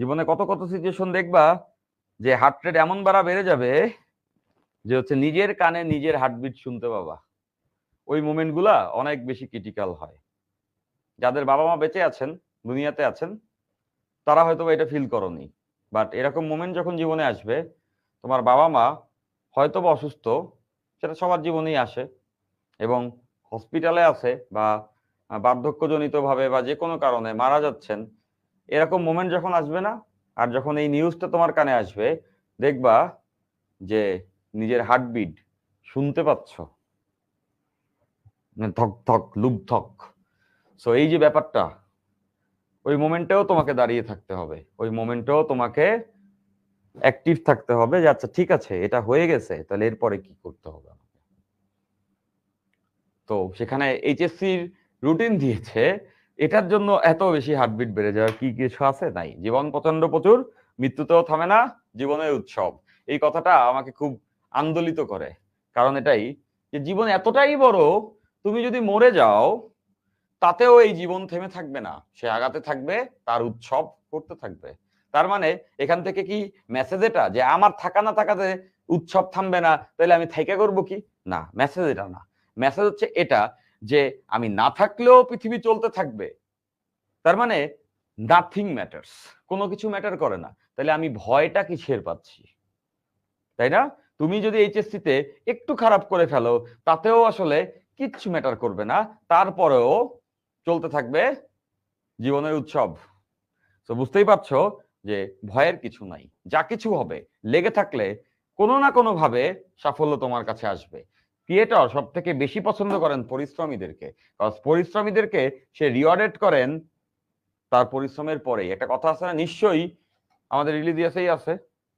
জীবনে কত কত সিচুয়েশন দেখবা যে হার্ট রেট এমন বাড়া বেড়ে যাবে যে হচ্ছে নিজের কানে নিজের হার্টবিট শুনতে পাবা। ওই মোমেন্টগুলা অনেক বেশি ক্রিটিক্যাল হয়। যাদের বাবা মা বেঁচে আছেন, দুনিয়াতে আছেন, তারা হয়তো এটা ফিল করনি। বাট এরকম মোমেন্ট যখন জীবনে আসবে, তোমার বাবা মা হয়তো বা অসুস্থ, সেটা সবার জীবনেই আসে এবং হসপিটালে আছে বা বার্ধক্যজনিতভাবে বা যে কোনো কারণে মারা যাচ্ছেন এরকম মোমেন্ট যখন আসবে না, আর যখন এই নিউজটা তোমার কানে আসবে, দেখবা যে নিজের হার্টবিট শুনতে পাচ্ছ। মানে ধক ধক, লুপ ধক। সো এই যে ব্যাপারটা, ওই মোমেন্টেও তোমাকে দাঁড়িয়ে থাকতে হবে। ওই মোমেন্টেও তোমাকে অ্যাক্টিভ থাকতে হবে যে আচ্ছা ঠিক আছে, এটা হয়ে গেছে, তাহলে এরপরে কি করতে হবে? তো সেখানে এইচএসসির রুটিন দিয়েছে এটার জন্য এত বেশি হার্টবিট বেড়ে যাওয়ার কি কিছু আছে? নাই। জীবন প্রচণ্ড প্রচুর, মৃত্যুতেও থামে না, জীবনের উৎসব। এই কথাটা আমাকে খুব আন্দোলিত করে। কারণ এটাই যে জীবন এতটাই বড়, তুমি যদি মরে যাও, তাতেও এই জীবন থেমে থাকবে না। সে আগাতে থাকবে, তার উৎসব করতে থাকবে। তার মানে এখান থেকে কি মেসেজ এটা যে আমার থাকা না থাকাতে উৎসব থামবে না, তাহলে আমি থাইকা করব কি? না মেসেজ এটা না। মেসেজ হচ্ছে এটা যে আমি না থাকলেও পৃথিবী চলতে থাকবে। তার মানে নাথিং ম্যাটার্স কোনো কিছু ম্যাটার করে না। তাহলে আমি ভয়টা কিসের পাচ্ছি? তাই না? তুমি যদি এইচএসসিতে একটু খারাপ করে ফেলো, তাতেও আসলে কিচ্ছু ম্যাটার করবে না। তারপরেও চলতে থাকবে জীবনের উৎসব। তো বুঝতেই পারছ যে ভয়ের কিছু নাই। যা কিছু হবে, লেগে থাকলে কোনো না কোনো ভাবে সাফল্য তোমার কাছে আসবে। ক্রিয়েটর সব থেকে বেশি পছন্দ করেন পরিশ্রমীদেরকে। কারণ পরিশ্রমীদেরকে সে রিওয়ার্ডেড করেন তার পরিশ্রমের পরেই। একটা কথা আছে না, নিশ্চয়ই আমাদের রিলিজিয়াসেই আছে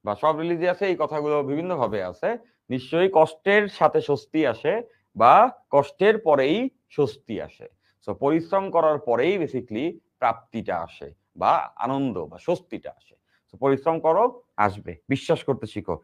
বা সব রিলিজিয়াসে এই কথাগুলো বিভিন্ন ভাবে আছে। নিশ্চয়ই কষ্টের সাথে স্বস্তি আসে বা কষ্টের পরেই স্বস্তি আসে। সো পরিশ্রম করার পরেই বেসিকলি প্রাপ্তিটা আসে বা আনন্দ বা স্বস্তিটা আসে। পরিশ্রম করো, আসবে। বিশ্বাস করতে শিখো।